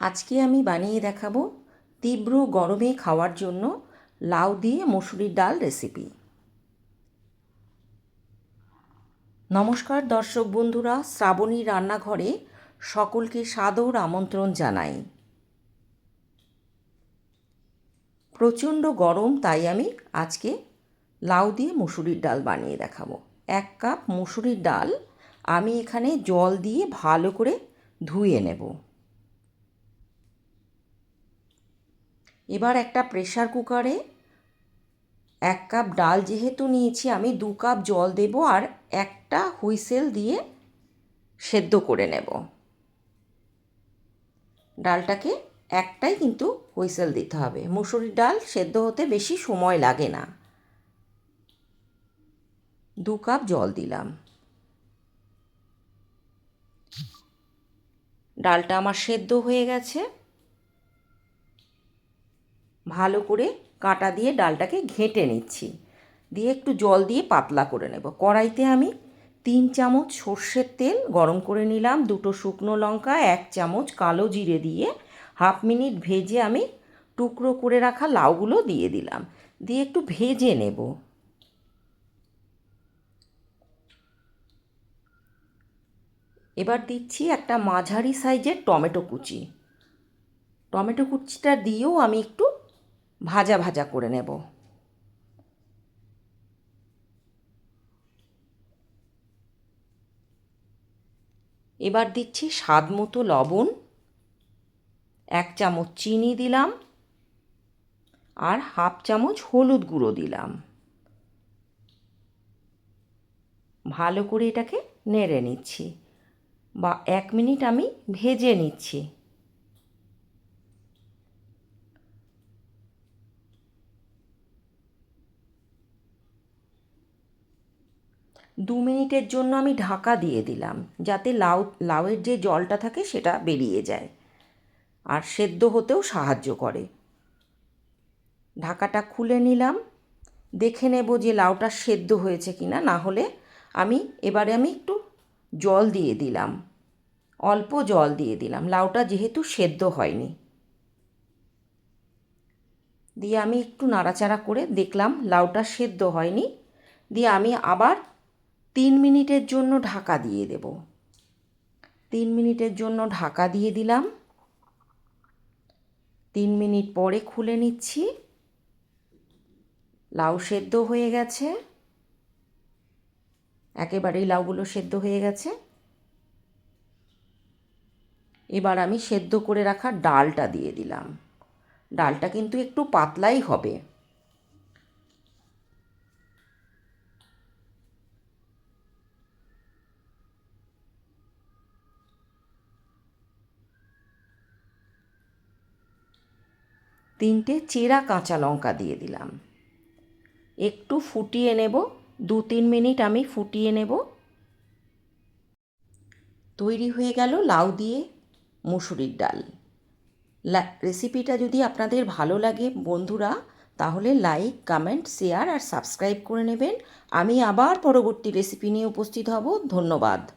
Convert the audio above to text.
আজকে আমি বানিয়ে দেখাবো তীব্র গরমে খাওয়ার জন্য লাউ দিয়ে মসুরির ডাল রেসিপি। নমস্কার দর্শক বন্ধুরা, শ্রাবণী রান্নাঘরে সকলকে সাদর আমন্ত্রণ জানাই। প্রচণ্ড গরম, তাই আমি আজকে লাউ দিয়ে মুসুরির ডাল বানিয়ে দেখাবো। এক কাপ মুসুরির ডাল আমি এখানে জল দিয়ে ভালো করে ধুয়ে নেব। এবার একটা প্রেশার কুকারে এক কাপ ডাল যেহেতু নিয়েছি, আমি দু কাপ জল দেব আর একটা হুইসেল দিয়ে সেদ্ধ করে নেব। ডালটাকে একটাই কিন্তু হুইসেল দিতে হবে। মুসুরির ডাল সেদ্ধ হতে বেশি সময় লাগে না। দু কাপ জল দিলাম। ডালটা আমার সেদ্ধ হয়ে গেছে। ভালো করে কাঁটা দিয়ে ডালটাকে ঘেঁটে নিচ্ছি। দিয়ে একটু জল দিয়ে পাতলা করে নেব। কড়াইতে আমি তিন চামচ সর্ষের তেল গরম করে নিলাম, দুটো শুকনো লঙ্কা, এক চামচ কালো জিরে দিয়ে। হাফ মিনিট ভেজে আমি টুকরো করে রাখা লাউগুলো দিয়ে দিলাম। দিয়ে একটু ভেজে নেব। এবার দিচ্ছি একটা মাঝারি সাইজের টমেটো কুচি। টমেটো কুচিটা দিয়েও আমি একটু ভাজা ভাজা করে নেব। এবার দিচ্ছি স্বাদ মতো লবণ, এক চামচ চিনি দিলাম আর হাফ চামচ হলুদ গুঁড়ো দিলাম। ভালো করে এটাকে নেড়ে নিচ্ছি বা এক মিনিট আমি ভেজে নিচ্ছি। দু মিনিটের জন্য আমি ঢাকা দিয়ে দিলাম, যাতে লাউ, লাউয়ের যে জলটা থাকে সেটা বেরিয়ে যায়। আর সেদ্ধ হতেও সাহায্য করে। ঢাকাটা খুলে নিলাম। দেখে নেব যে লাউটা সেদ্ধ হয়েছে কি না না হলে আমি, এবারে আমি একটু জল দিয়ে দিলাম। অল্প জল দিয়ে দিলাম। লাউটা যেহেতু সেদ্ধ হয়নি। দিয়ে আমি একটু নাড়াচাড়া করে দেখলাম লাউটা সেদ্ধ হয়নি। দিয়ে আমি আবার তিন মিনিটের জন্য ঢাকা দিয়ে দেব। তিন মিনিটের জন্য ঢাকা দিয়ে দিলাম। তিন মিনিট পরে খুলে নিচ্ছি। লাউ সেদ্ধ হয়ে গেছে। একেবারেই লাউগুলো সেদ্ধ হয়ে গেছে। এবার আমি সেদ্ধ করে রাখা ডালটা দিয়ে দিলাম। ডালটা কিন্তু একটু পাতলাই হবে। তিনটে চেরা কাঁচা লঙ্কা দিয়ে দিলাম। একটু ফুটিয়ে নেব, দু তিন মিনিট আমি ফুটিয়ে নেব। তৈরি হয়ে গেল লাউ দিয়ে মুসুরির ডাল। রেসিপিটা যদি আপনাদের ভালো লাগে বন্ধুরা, তাহলে লাইক, কমেন্ট, শেয়ার আর সাবস্ক্রাইব করে নেবেন। আমি আবার পরবর্তী রেসিপি নিয়ে উপস্থিত হব। ধন্যবাদ।